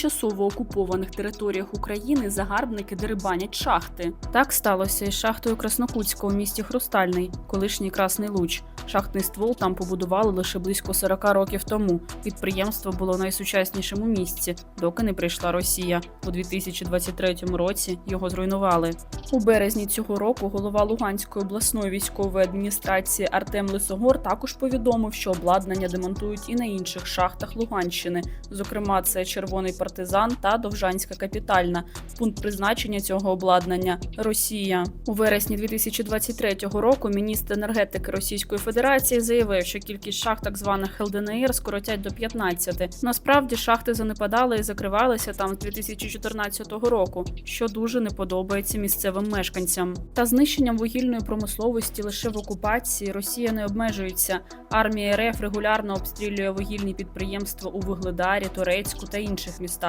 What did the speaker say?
Часово окупованих територіях України загарбники дерибанять шахти. Так сталося із шахтою Краснокутська у місті Хрустальний, колишній Красний Луч. Шахтний ствол там побудували лише близько 40 років тому. Підприємство було найсучаснішим у місті, доки не прийшла Росія. У 2023 році його зруйнували. У березні цього року голова Луганської обласної військової адміністрації Артем Лисогор також повідомив, що обладнання демонтують і на інших шахтах Луганщини. Зокрема, це Червоний партизан та Довжанська капітальна. Пункт призначення цього обладнання Росія. У вересні 2023 року міністр енергетики Російської Федерації заявив, що кількість шахт так званих ЛДНР скоротять до 15. Насправді шахти занепадали і закривалися там з 2014 року, що дуже не подобається місцевим мешканцям. Та знищенням вугільної промисловості лише в окупації Росія не обмежується. Армія РФ регулярно обстрілює вугільні підприємства у Вугледарі, Торецьку та інших містах.